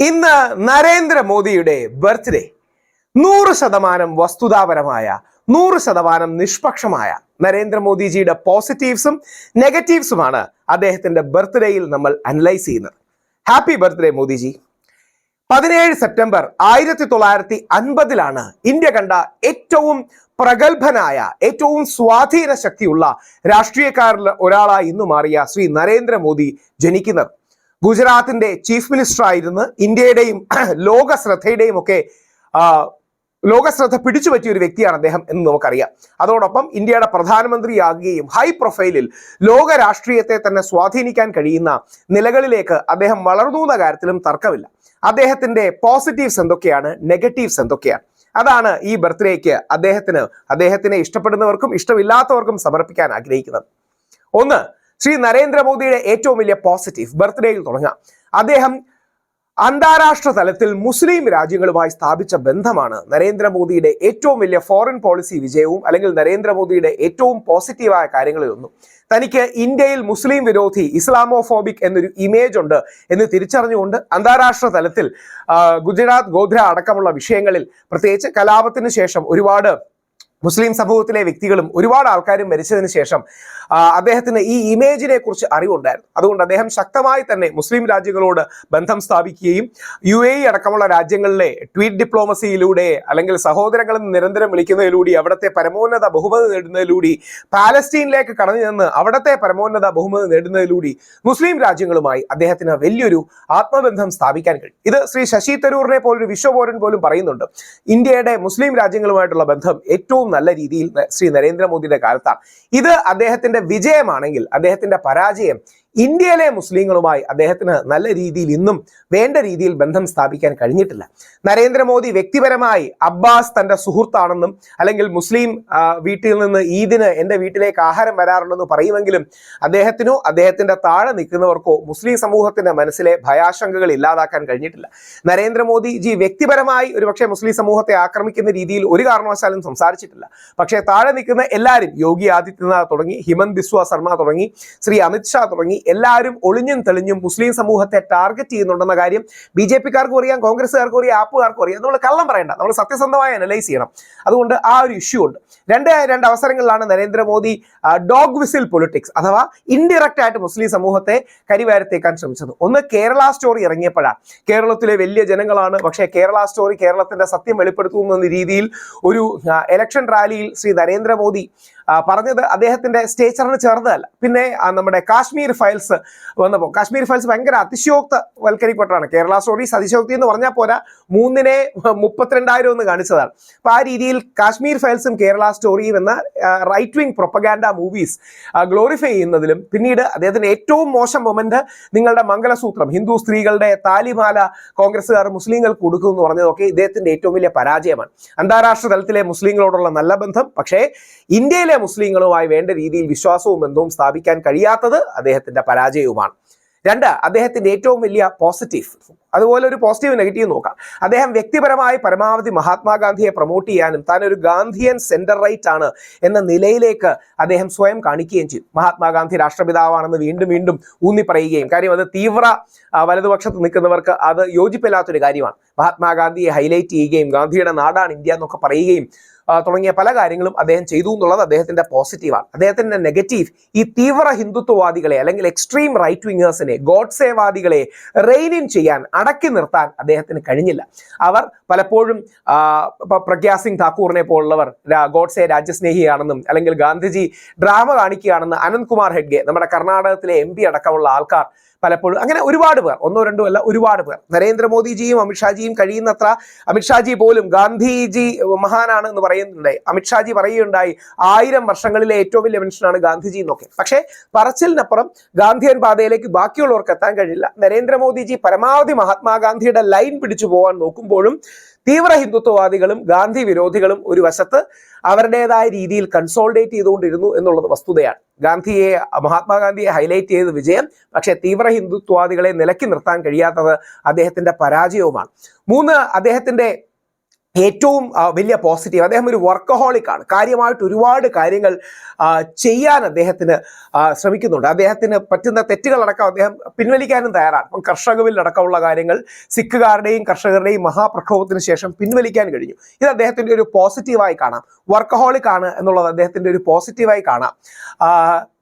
ഇന്ന് നരേന്ദ്രമോദിയുടെ ബർത്ത്ഡേ. നൂറ് ശതമാനം വസ്തുതാപരമായ നൂറ് ശതമാനം നിഷ്പക്ഷമായ നരേന്ദ്രമോദിജിയുടെ പോസിറ്റീവ്സും നെഗറ്റീവ്സുമാണ് അദ്ദേഹത്തിന്റെ ബർത്ത്ഡേയിൽ നമ്മൾ അനലൈസ് ചെയ്യുന്നത്. Happy birthday Modiji. പതിനേഴ് സെപ്റ്റംബർ ആയിരത്തി തൊള്ളായിരത്തി അൻപതിലാണ് ഇന്ത്യ കണ്ട ഏറ്റവും പ്രഗത്ഭനായ ഏറ്റവും സ്വാധീന ശക്തിയുള്ള രാഷ്ട്രീയക്കാരിൽ ഒരാളായി ഇന്ന് മാറിയ ശ്രീ നരേന്ദ്രമോദി ജനിക്കുന്നത്. ഗുജറാത്തിന്റെ ചീഫ് മിനിസ്റ്റർ ആയിരുന്ന ഇന്ത്യയുടെയും ലോക ശ്രദ്ധയുടെയും ഒക്കെ ലോക ലോകശ്രദ്ധ പിടിച്ചു പറ്റിയ ഒരു വ്യക്തിയാണ് അദ്ദേഹം എന്ന് നമുക്കറിയാം. അതോടൊപ്പം ഇന്ത്യയുടെ പ്രധാനമന്ത്രിയാകുകയും ഹൈ പ്രൊഫൈലിൽ ലോക രാഷ്ട്രീയത്തെ തന്നെ സ്വാധീനിക്കാൻ കഴിയുന്ന നിലകളിലേക്ക് അദ്ദേഹം വളർന്നു എന്ന കാര്യത്തിലും തർക്കമില്ല. അദ്ദേഹത്തിന്റെ പോസിറ്റീവ്സ് എന്തൊക്കെയാണ്? നെഗറ്റീവ്സ് എന്തൊക്കെയാണ്? അതാണ് ഈ ബർത്ത്ഡേക്ക് അദ്ദേഹത്തിന് അദ്ദേഹത്തിനെ ഇഷ്ടപ്പെടുന്നവർക്കും ഇഷ്ടമില്ലാത്തവർക്കും സമർപ്പിക്കാൻ ആഗ്രഹിക്കുന്നത്. ഒന്ന് ശ്രീ നരേന്ദ്രമോദിയുടെ ഏറ്റവും വലിയ പോസിറ്റീവ് ബർത്ത്ഡേയിൽ തുടങ്ങാം. അദ്ദേഹം അന്താരാഷ്ട്ര തലത്തിൽ മുസ്ലിം രാജ്യങ്ങളുമായി സ്ഥാപിച്ച ബന്ധമാണ് നരേന്ദ്രമോദിയുടെ ഏറ്റവും വലിയ ഫോറിൻ പോളിസി വിജയവും അല്ലെങ്കിൽ നരേന്ദ്രമോദിയുടെ ഏറ്റവും പോസിറ്റീവായ കാര്യങ്ങളിൽ ഒന്നും. തനിക്ക് ഇന്ത്യയിൽ മുസ്ലിം വിരോധി ഇസ്ലാമോഫോബിക് എന്നൊരു ഇമേജ് ഉണ്ട് എന്ന് തിരിച്ചറിഞ്ഞുകൊണ്ട് അന്താരാഷ്ട്ര തലത്തിൽ ഗുജറാത്ത് ഗോധ്ര അടക്കമുള്ള വിഷയങ്ങളിൽ പ്രത്യേകിച്ച് കലാപത്തിന് ശേഷം ഒരുപാട് മുസ്ലിം സമൂഹത്തിലെ വ്യക്തികളും ഒരുപാട് ആൾക്കാരും മരിച്ചതിന് ശേഷം അദ്ദേഹത്തിന് ഈ ഇമേജിനെ കുറിച്ച് അറിവുണ്ടായിരുന്നു. അതുകൊണ്ട് അദ്ദേഹം ശക്തമായി തന്നെ മുസ്ലിം രാജ്യങ്ങളോട് ബന്ധം സ്ഥാപിക്കുകയും യു എ അടക്കമുള്ള രാജ്യങ്ങളിലെ ട്വീറ്റ് ഡിപ്ലോമസിയിലൂടെ അല്ലെങ്കിൽ സഹോദരങ്ങളെന്ന് നിരന്തരം വിളിക്കുന്നതിലൂടെ അവിടുത്തെ പരമോന്നത ബഹുമതി നേടുന്നതിലൂടെ പാലസ്തീനിലേക്ക് കടന്നു നിന്ന് അവിടുത്തെ പരമോന്നത ബഹുമതി നേടുന്നതിലൂടെ മുസ്ലിം രാജ്യങ്ങളുമായി അദ്ദേഹത്തിന് വലിയൊരു ആത്മബന്ധം സ്ഥാപിക്കാൻ കഴിയും. ഇത് ശ്രീ ശശി തരൂറിനെ പോലൊരു വിശ്വപൗരൻ പോലും പറയുന്നുണ്ട്. ഇന്ത്യയുടെ മുസ്ലിം രാജ്യങ്ങളുമായിട്ടുള്ള ബന്ധം ഏറ്റവും നല്ല രീതിയിൽ ശ്രീ നരേന്ദ്രമോദിയുടെ കാലത്താണ്. ഇത് അദ്ദേഹത്തിന്റെ വിജയമാണെങ്കിൽ അദ്ദേഹത്തിന്റെ പരാജയം ഇന്ത്യയിലെ മുസ്ലിങ്ങളുമായി അദ്ദേഹത്തിന് നല്ല രീതിയിൽ ഇന്നും വേണ്ട രീതിയിൽ ബന്ധം സ്ഥാപിക്കാൻ കഴിഞ്ഞിട്ടില്ല. നരേന്ദ്രമോദി വ്യക്തിപരമായി അബ്ബാസ് തന്റെ സുഹൃത്താണെന്നും അല്ലെങ്കിൽ മുസ്ലിം വീട്ടിൽ നിന്ന് ഈദിന് എന്റെ വീട്ടിലേക്ക് ആഹാരം വരാറുണ്ടെന്ന് പറയുമെങ്കിലും അദ്ദേഹത്തിനോ അദ്ദേഹത്തിന്റെ താഴെ നിൽക്കുന്നവർക്കോ മുസ്ലിം സമൂഹത്തിന്റെ മനസ്സിലെ ഭയാശങ്കകൾ ഇല്ലാതാക്കാൻ കഴിഞ്ഞിട്ടില്ല. നരേന്ദ്രമോദി ജി വ്യക്തിപരമായി ഒരുപക്ഷെ മുസ്ലിം സമൂഹത്തെ ആക്രമിക്കുന്ന രീതിയിൽ ഒരു കാരണവശാലും സംസാരിച്ചിട്ടില്ല. പക്ഷേ താഴെ നിൽക്കുന്ന എല്ലാവരും യോഗി ആദിത്യനാഥ് തുടങ്ങി ഹിമന്ത് ബിസ്വ ശർമ്മ തുടങ്ങി ശ്രീ അമിത്ഷാ തുടങ്ങി എല്ലാവരും ഒളിഞ്ഞും തെളിഞ്ഞും മുസ്ലിം സമൂഹത്തെ ടാർഗറ്റ് ചെയ്യുന്നുണ്ടെന്ന കാര്യം ബി ജെ പിക്കാർക്കും അറിയാം കോൺഗ്രസ്സുകാർക്കും അറിയാം ആപ്പുകാർക്കും അറിയാം. നമ്മൾ കള്ളം പറയണ്ട. നമ്മൾ സത്യസന്ധമായി അനലൈസ് ചെയ്യണം. അതുകൊണ്ട് ആ ഒരു ഇഷ്യൂ ഉണ്ട്. രണ്ട് രണ്ട് അവസരങ്ങളിലാണ് നരേന്ദ്രമോദി ഡോഗ് വിസിൽ പൊളിറ്റിക്സ് അഥവാ ഇൻഡയറക്റ്റ് ആയിട്ട് മുസ്ലിം സമൂഹത്തെ കരിവാരത്തേക്കാൻ ശ്രമിച്ചത്. ഒന്ന് കേരള സ്റ്റോറി ഇറങ്ങിയപ്പോഴാണ്. കേരളത്തിലെ വലിയ ജനങ്ങളാണ്. പക്ഷേ കേരള സ്റ്റോറി കേരളത്തിന്റെ സത്യം വെളിപ്പെടുത്തുന്ന രീതിയിൽ ഒരു എലക്ഷൻ റാലിയിൽ ശ്രീ നരേന്ദ്രമോദി പറഞ്ഞത് അദ്ദേഹത്തിന്റെ സ്റ്റേച്ചറിന് ചേർന്നതല്ല പിന്നെ നമ്മുടെ കാശ്മീർ ഫയൽസ് വന്നപ്പോൾ കാശ്മീർ ഫയൽസ് ഭയങ്കര അതിശയോക്ത വൽക്കരിക്കപ്പെട്ടാണ് കേരള സ്റ്റോറീസ് അതിശയോക്തി എന്ന് പറഞ്ഞാൽ പോരാ മൂന്നിനെ മുപ്പത്തിരണ്ടായിരം എന്ന് കാണിച്ചതാണ്. അപ്പൊ ആ രീതിയിൽ കാശ്മീർ ഫയൽസും കേരള സ്റ്റോറിയും എന്ന right wing propaganda movies glorify ചെയ്യുന്നതിലും പിന്നീട് അദ്ദേഹത്തിന് ഏറ്റവും മോശം മൊമെന്റ് നിങ്ങളുടെ മംഗലസൂത്രം ഹിന്ദു സ്ത്രീകളുടെ താലിമാല കോൺഗ്രസ്സുകാർ മുസ്ലിങ്ങൾക്ക് കൊടുക്കും എന്ന് പറഞ്ഞതൊക്കെ ഇദ്ദേഹത്തിന്റെ ഏറ്റവും വലിയ പരാജയമാണ്. അന്താരാഷ്ട്ര തലത്തിലെ മുസ്ലിങ്ങളോടുള്ള നല്ല ബന്ധം പക്ഷേ ഇന്ത്യയിലെ മുസ്ലിങ്ങളുമായി വേണ്ട രീതിയിൽ വിശ്വാസവും ബന്ധവും സ്ഥാപിക്കാൻ കഴിയാത്തത് അദ്ദേഹത്തിന്റെ പരാജയവുമാണ്. രണ്ട് അദ്ദേഹത്തിന്റെ ഏറ്റവും വലിയ പോസിറ്റീവ് അതുപോലെ ഒരു പോസിറ്റീവ് നെഗറ്റീവ് നോക്കാം. അദ്ദേഹം വ്യക്തിപരമായി പരമാവധി മഹാത്മാഗാന്ധിയെ പ്രൊമോട്ട് ചെയ്യാനും താൻ ഒരു ഗാന്ധിയൻ സെന്റർ റൈറ്റ് ആണ് എന്ന നിലയിലേക്ക് അദ്ദേഹം സ്വയം കാണിക്കുകയും ചെയ്തു. മഹാത്മാഗാന്ധി രാഷ്ട്രപിതാവാണെന്ന് വീണ്ടും വീണ്ടും ഊന്നി പറയുകയും കാര്യം അത് തീവ്ര വലതുപക്ഷത്ത് നിൽക്കുന്നവർക്ക് അത് യോജിപ്പില്ലാത്തൊരു കാര്യമാണ്. മഹാത്മാഗാന്ധിയെ ഹൈലൈറ്റ് ചെയ്യുകയും ഗാന്ധിയുടെ നാടാണ് ഇന്ത്യ എന്നൊക്കെ പറയുകയും തുടങ്ങിയ പല കാര്യങ്ങളും അദ്ദേഹം ചെയ്തു എന്നുള്ളത് അദ്ദേഹത്തിന്റെ പോസിറ്റീവാണ് അദ്ദേഹത്തിന്റെ നെഗറ്റീവ് ഈ തീവ്ര ഹിന്ദുത്വവാദികളെ അല്ലെങ്കിൽ എക്സ്ട്രീം റൈറ്റ് വിങ്ങേഴ്സിനെ ഗോഡ്സേവാദികളെ റെയിൻ ചെയ്യാൻ അടക്കി നിർത്താൻ അദ്ദേഹത്തിന് കഴിഞ്ഞില്ല. അവർ പലപ്പോഴും പ്രഗ്യാ സിംഗ് താക്കൂറിനെ പോലുള്ളവർ ഗോഡ്സെ രാജ്യസ്നേഹിയാണെന്നും അല്ലെങ്കിൽ ഗാന്ധിജി ഡ്രാമ കാണിക്കുകയാണെന്ന് അനന്ത് കുമാർ ഹെഡ്ഗെ നമ്മുടെ കർണാടകത്തിലെ എം അടക്കമുള്ള ആൾക്കാർ പലപ്പോഴും അങ്ങനെ ഒരുപാട് പേർ ഒന്നോ രണ്ടോ അല്ല ഒരുപാട് പേർ. നരേന്ദ്രമോദിജിയും അമിത്ഷാജിയും കഴിയുന്നത്ര അമിത്ഷാജി പോലും ഗാന്ധിജി മഹാനാണ് എന്ന് പറയുന്നുണ്ടായി അമിത്ഷാജി പറയുകയുണ്ടായി. ആയിരം വർഷങ്ങളിലെ ഏറ്റവും വലിയ മനുഷ്യനാണ് ഗാന്ധിജി എന്നൊക്കെ. പക്ഷേ പറച്ചിലിനപ്പുറം ഗാന്ധിയൻ പാതയിലേക്ക് ബാക്കിയുള്ളവർക്ക് എത്താൻ കഴിയില്ല. നരേന്ദ്രമോദിജി പരമാവധി മഹാത്മാഗാന്ധിയുടെ ലൈൻ പിടിച്ചു പോകാൻ നോക്കുമ്പോഴും തീവ്ര ഹിന്ദുത്വവാദികളും ഗാന്ധി വിരോധികളും ഒരു വശത്ത് അവരുടേതായ രീതിയിൽ കൺസോൾഡേറ്റ് ചെയ്തുകൊണ്ടിരുന്നു എന്നുള്ളത് വസ്തുതയാണ്. ഗാന്ധിയെ മഹാത്മാഗാന്ധിയെ ഹൈലൈറ്റ് ചെയ്ത് വിജയം പക്ഷേ തീവ്ര ഹിന്ദുത്വവാദികളെ നിലക്കി നിർത്താൻ കഴിയാത്തത് അദ്ദേഹത്തിന്റെ പരാജയവുമാണ്. മൂന്ന് അദ്ദേഹത്തിന്റെ ഏറ്റവും വലിയ പോസിറ്റീവ് അദ്ദേഹം ഒരു വർക്കഹോളിക് ആണ്. കാര്യമായിട്ട് ഒരുപാട് കാര്യങ്ങൾ ചെയ്യാൻ അദ്ദേഹത്തിന് ശ്രമിക്കുന്നുണ്ട്. അദ്ദേഹത്തിന് പറ്റുന്ന തെറ്റുകളടക്കം അദ്ദേഹം പിൻവലിക്കാനും തയ്യാറാണ്. ഇപ്പം കർഷക ബിൽ അടക്കമുള്ള കാര്യങ്ങൾ സിഖുകാരുടെയും കർഷകരുടെയും മഹാപ്രക്ഷോഭത്തിന് ശേഷം പിൻവലിക്കാൻ കഴിഞ്ഞു. ഇത് അദ്ദേഹത്തിന്റെ ഒരു പോസിറ്റീവായി കാണാം. വർക്കഹോളിക് ആണ് എന്നുള്ളത് അദ്ദേഹത്തിന്റെ ഒരു പോസിറ്റീവായി കാണാം.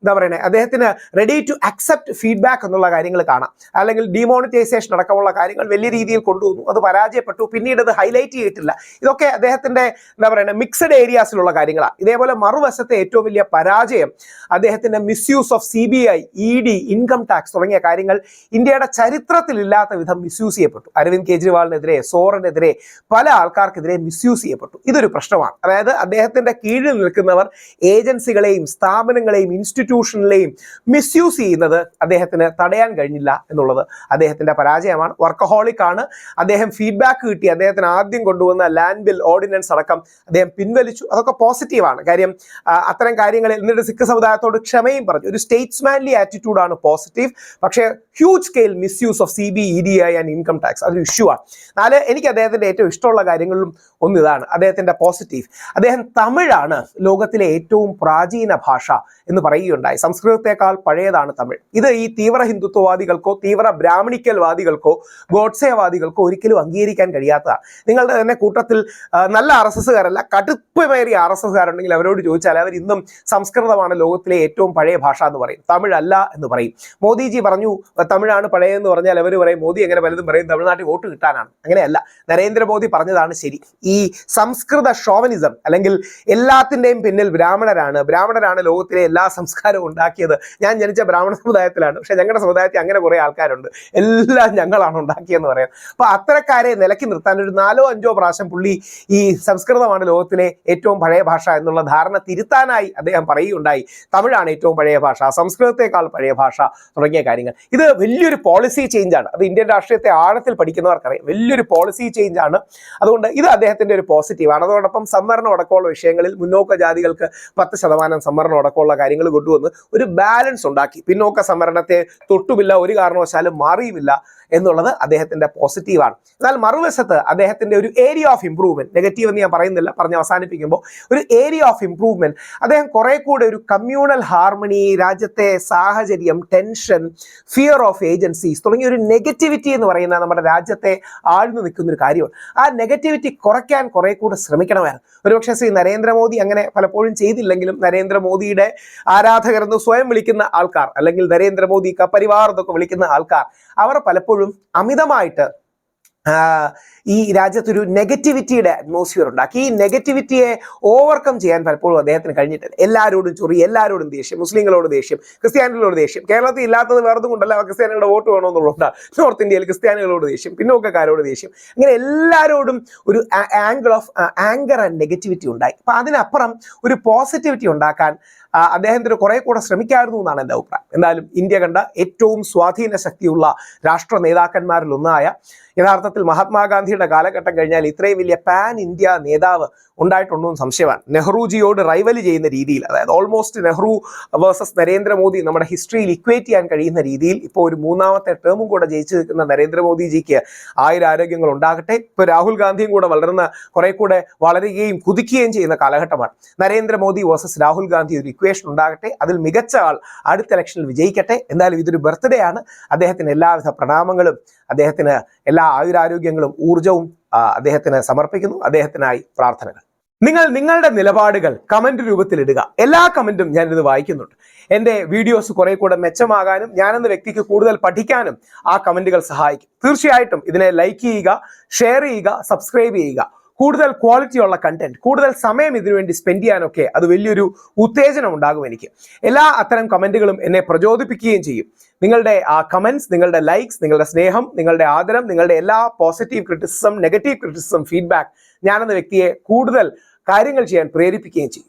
എന്താ പറയുന്നത് അദ്ദേഹത്തിന് റെഡി ടു അക്സെപ്റ്റ് ഫീഡ്ബാക്ക് എന്നുള്ള കാര്യങ്ങൾ കാണാം. അല്ലെങ്കിൽ ഡിമോണിറ്റൈസേഷൻ അടക്കമുള്ള കാര്യങ്ങൾ വലിയ രീതിയിൽ കൊണ്ടുവന്നു. അത് പരാജയപ്പെട്ടു. പിന്നീട് അത് ഹൈലൈറ്റ് ചെയ്തിട്ടില്ല. ഇതൊക്കെ അദ്ദേഹത്തിന്റെ എന്താ പറയുന്നത് മിക്സഡ് ഏരിയാസിലുള്ള കാര്യങ്ങളാണ്. ഇതേപോലെ മറുവശത്തെ ഏറ്റവും വലിയ പരാജയം അദ്ദേഹത്തിന്റെ misuse of C B I E D income tax തുടങ്ങിയ കാര്യങ്ങൾ ഇന്ത്യയുടെ ചരിത്രത്തിൽ ഇല്ലാത്ത വിധം മിസ്യൂസ് ചെയ്യപ്പെട്ടു. അരവിന്ദ് കെജ്രിവാളിനെതിരെ സോറിനെതിരെ പല ആൾക്കാർക്കെതിരെ മിസ്യൂസ് ചെയ്യപ്പെട്ടു. ഇതൊരു പ്രശ്നമാണ്. അതായത് അദ്ദേഹത്തിന്റെ കീഴിൽ നിൽക്കുന്നവർ ഏജൻസികളെയും സ്ഥാപനങ്ങളെയും ഇൻസ്റ്റിറ്റ്യൂഷനിലെയും മിസ്യൂസ് ചെയ്യുന്നത് അദ്ദേഹത്തിന് തടയാൻ കഴിഞ്ഞില്ല എന്നുള്ളത് അദ്ദേഹത്തിന്റെ പരാജയമാണ്. വർക്കഹോളിക് ആണ് അദ്ദേഹം ഫീഡ്ബാക്ക് കിട്ടി. അദ്ദേഹത്തിന് ആദ്യം കൊണ്ടുവന്ന ലാൻഡ് ബിൽ ഓർഡിനൻസ് അടക്കം അദ്ദേഹം പിൻവലിച്ചു. അതൊക്കെ പോസിറ്റീവാണ് കാര്യം അത്തരം കാര്യങ്ങളിൽ എന്നിട്ട് സിഖ് സമുദായത്തോട് ക്ഷമയും പറഞ്ഞു. ഒരു സ്റ്റേറ്റ്സ്മാൻലി ആറ്റിറ്റ്യൂഡാണ് പോസിറ്റീവ് പക്ഷേ huge scale misuse of C B E D I and income tax അതൊരു ഇഷ്യൂ ആണ്. നാല് എനിക്ക് അദ്ദേഹത്തിന്റെ ഏറ്റവും ഇഷ്ടമുള്ള കാര്യങ്ങളിലും ഒന്ന് ഇതാണ്. അദ്ദേഹത്തിന്റെ പോസിറ്റീവ് അദ്ദേഹം തമിഴാണ് ലോകത്തിലെ ഏറ്റവും പ്രാചീന ഭാഷ എന്ന് പറയുകയുണ്ടായി. സംസ്കൃതത്തെക്കാൾ പഴയതാണ് തമിഴ്. ഇത് ഈ തീവ്ര ഹിന്ദുത്വവാദികൾക്കോ തീവ്ര ബ്രാഹ്മണിക്കൽവാദികൾക്കോ ഗോഡ്സേവാദികൾക്കോ ഒരിക്കലും അംഗീകരിക്കാൻ കഴിയാത്തതാണ്. നിങ്ങളുടെ തന്നെ കൂട്ടത്തിൽ നല്ല ആർ എസ് എസ്സുകാരല്ല കടുപ്പമേറിയ ആർ എസ് എസ്സുകാരുണ്ടെങ്കിൽ അവരോട് ചോദിച്ചാൽ അവർ ഇന്നും സംസ്കൃതമാണ് ലോകത്തിലെ ഏറ്റവും പഴയ ഭാഷ എന്ന് പറയും. തമിഴല്ല എന്ന് പറയും. മോദിജി പറഞ്ഞു തമിഴാണ് പഴയതെന്ന് പറഞ്ഞാൽ അവർ പറയും മോദി എങ്ങനെ പലതും പറയും തമിഴ്നാട്ടിൽ വോട്ട് കിട്ടാനാണ്. അങ്ങനെയല്ല നരേന്ദ്രമോദി പറഞ്ഞതാണ് ശരി. ഈ സംസ്കൃത ഷോവനിസം അല്ലെങ്കിൽ എല്ലാത്തിന്റെയും പിന്നിൽ ബ്രാഹ്മണരാണ് ബ്രാഹ്മണരാണ് ലോകത്തിലെ എല്ലാ സംസ്കാരവും ഉണ്ടാക്കിയത്. ഞാൻ ജനിച്ച ബ്രാഹ്മണ സമുദായത്തിലാണ് പക്ഷെ ഞങ്ങളുടെ സമുദായത്തിൽ അങ്ങനെ കുറേ ആൾക്കാരുണ്ട്. എല്ലാം ഞങ്ങളാണ് ഉണ്ടാക്കിയെന്ന് പറയാം. അപ്പൊ അത്തരക്കാരെ നിലക്കി നിർത്താൻ ഒരു നാലോ അഞ്ചോ പ്രാവശ്യം പുള്ളി ഈ സംസ്കൃതമാണ് ലോകത്തിലെ ഏറ്റവും പഴയ ഭാഷ എന്നുള്ള ധാരണ തിരുത്താനായി അദ്ദേഹം പറയുകയുണ്ടായി. തമിഴാണ് ഏറ്റവും പഴയ ഭാഷ സംസ്കൃതത്തെക്കാൾ പഴയ ഭാഷ തുടങ്ങിയ കാര്യങ്ങൾ. ഇത് വലിയൊരു പോളിസി ചേഞ്ചാണ് അത് ഇന്ത്യൻ രാഷ്ട്രീയത്തെ ആഴത്തിൽ പഠിക്കുന്നവർക്കറിയാം. വലിയൊരു പോളിസി ചേഞ്ചാണ് അതുകൊണ്ട് ഇത് അദ്ദേഹത്തിന്റെ ഒരു പോസിറ്റീവാണ് അതോടൊപ്പം സംവരണം അടക്കമുള്ള വിഷയങ്ങളിൽ മുന്നോക്ക ജാതികൾക്ക് പത്ത് ശതമാനം സംവരണം അടക്കമുള്ള കാര്യങ്ങൾ കൊണ്ടുവന്ന് ഒരു ബാലൻസ് ഉണ്ടാക്കി. പിന്നോക്ക സംവരണത്തെ തൊട്ടുമില്ല ഒരു കാരണവശാലും മാറിയുമില്ല. എന്നുള്ളത് അദ്ദേഹത്തിന്റെ പോസിറ്റീവാണ് എന്നാൽ മറുവശത്ത് അദ്ദേഹത്തിന്റെ ഒരു ഏരിയ ഓഫ് ഇംപ്രൂവ്മെന്റ് നെഗറ്റീവ് എന്ന് ഞാൻ പറയുന്നില്ല പറഞ്ഞ് അവസാനിപ്പിക്കുമ്പോൾ ഒരു ഏരിയ ഓഫ് ഇംപ്രൂവ്മെന്റ് അദ്ദേഹം കുറെ കൂടെ ഒരു കമ്മ്യൂണൽ ഹാർമണി രാജ്യത്തെ സാഹചര്യം ടെൻഷൻ ഫിയർ ഓഫ് ഏജൻസീസ് തുടങ്ങിയ ഒരു നെഗറ്റിവിറ്റി എന്ന് പറയുന്ന നമ്മുടെ രാജ്യത്തെ ആഴ്ന്നു നിൽക്കുന്ന ഒരു കാര്യമാണ്. ആ നെഗറ്റിവിറ്റി കുറയ്ക്കാൻ കുറെ കൂടെ ശ്രമിക്കണമായിരുന്നു. ഒരുപക്ഷെ ശ്രീ നരേന്ദ്രമോദി അങ്ങനെ പലപ്പോഴും ചെയ്തില്ലെങ്കിലും നരേന്ദ്രമോദിയുടെ ആരാധകരെന്ന് സ്വയം വിളിക്കുന്ന ആൾക്കാർ അല്ലെങ്കിൽ നരേന്ദ്രമോദി കപ്പരിവാർ എന്നൊക്കെ വിളിക്കുന്ന ആൾക്കാർ അവർ പലപ്പോഴും അമിതമായിട്ട് ആ, ഈ രാജ്യത്തൊരു നെഗറ്റിവിറ്റിയുടെ അറ്റ്മോസ്ഫിയർ ഉണ്ടാക്കി. ഈ നെഗറ്റിവിറ്റിയെ ഓവർകം ചെയ്യാൻ പലപ്പോഴും അദ്ദേഹത്തിന് കഴിഞ്ഞിട്ടില്ല. എല്ലാവരോടും ചൊറി എല്ലാവരോടും ദേഷ്യം മുസ്ലിങ്ങളോട് ദേഷ്യം ക്രിസ്ത്യാനികളോട് ദേഷ്യം. കേരളത്തിൽ ഇല്ലാത്തത് വേറെ കൊണ്ടല്ല. ക്രിസ്ത്യാനികളുടെ വോട്ട് വേണമെന്നുള്ളതുകൊണ്ടാണ് നോർത്ത് ഇന്ത്യയിൽ ക്രിസ്ത്യാനികളോട് ദേഷ്യം പിന്നോക്കക്കാരോട് ദേഷ്യം. ഇങ്ങനെ എല്ലാവരോടും ഒരു angle of anger and negativity ഉണ്ടായി. അപ്പം അതിനപ്പുറം ഒരു പോസിറ്റിവിറ്റി ഉണ്ടാക്കാൻ അദ്ദേഹത്തിന് കുറെ കൂടെ ശ്രമിക്കായിരുന്നു എന്നാണ് എന്റെ അഭിപ്രായം. എന്തായാലും ഇന്ത്യ കണ്ട ഏറ്റവും സ്വാധീന ശക്തിയുള്ള രാഷ്ട്ര നേതാക്കന്മാരിൽ ഒന്നായ യഥാർത്ഥത്തിൽ മഹാത്മാഗാന്ധിയുടെ കാലഘട്ടം കഴിഞ്ഞാൽ ഇത്രയും വലിയ പാൻ ഇന്ത്യ നേതാവ് ഉണ്ടായിട്ടുണ്ടോ എന്ന് സംശയമാണ്. നെഹ്റുജിയോട് റൈവൽ ചെയ്യുന്ന രീതിയിൽ അതായത് ഓൾമോസ്റ്റ് നെഹ്റു വേഴ്സസ് നരേന്ദ്രമോദി നമ്മുടെ ഹിസ്റ്ററിയിൽ ഇക്വേറ്റ് ചെയ്യാൻ കഴിയുന്ന രീതിയിൽ ഇപ്പോൾ ഒരു മൂന്നാമത്തെ ടേമും കൂടെ ജയിച്ചു നിൽക്കുന്ന നരേന്ദ്രമോദിജിക്ക് ആയിരം ആരോഗ്യങ്ങൾ ഉണ്ടാകട്ടെ. ഇപ്പോൾ രാഹുൽ ഗാന്ധിയും കൂടെ വളർന്ന കുറെ കൂടെ വളരുകയും കുതിക്കുകയും ചെയ്യുന്ന കാലഘട്ടമാണ്. നരേന്ദ്രമോദി വേഴ്സസ് രാഹുൽ ഗാന്ധി ഒരു ഇക്വേഷൻ ഉണ്ടാകട്ടെ. അതിൽ മികച്ച ആൾ അടുത്ത ഇലക്ഷനിൽ വിജയിക്കട്ടെ. എന്തായാലും ഇതൊരു ബർത്ത്ഡേ ആണ്. അദ്ദേഹത്തിന് എല്ലാവിധ പ്രണാമങ്ങളും അദ്ദേഹത്തിന് എല്ലാ ആയുരാരോഗ്യങ്ങളും ഊർജവും അദ്ദേഹത്തിന് സമർപ്പിക്കുന്നു. അദ്ദേഹത്തിനായി പ്രാർത്ഥനകൾ. നിങ്ങൾ നിങ്ങളുടെ നിലപാടുകൾ കമന്റ് രൂപത്തിൽ ഇടുക. എല്ലാ കമന്റും ഞാനിത് വായിക്കുന്നുണ്ട്. എന്റെ വീഡിയോസ് കുറെ കൂടെ മെച്ചമാകാനും ഞാനെന്ന വ്യക്തിക്ക് കൂടുതൽ പഠിക്കാനും ആ കമന്റുകൾ സഹായിക്കും. തീർച്ചയായിട്ടും ഇതിനെ ലൈക്ക് ചെയ്യുക ഷെയർ ചെയ്യുക സബ്സ്ക്രൈബ് ചെയ്യുക. കൂടുതൽ ക്വാളിറ്റി ഉള്ള കണ്ടന്റ് കൂടുതൽ സമയം ഇതിനുവേണ്ടി സ്പെൻഡ് ചെയ്യാനൊക്കെ അത് വലിയൊരു ഉത്തേജനം ഉണ്ടാകും എനിക്ക്. എല്ലാ അത്തരം കമന്റുകളും എന്നെ പ്രചോദിപ്പിക്കുകയും ചെയ്യും. നിങ്ങളുടെ ആ കമന്റ്സ് നിങ്ങളുടെ ലൈക്സ് നിങ്ങളുടെ സ്നേഹം നിങ്ങളുടെ ആദരം നിങ്ങളുടെ എല്ലാ positive criticism negative criticism feedback ഞാനെന്ന വ്യക്തിയെ കൂടുതൽ കാര്യങ്ങൾ ചെയ്യാൻ പ്രേരിപ്പിക്കുകയും ചെയ്യും.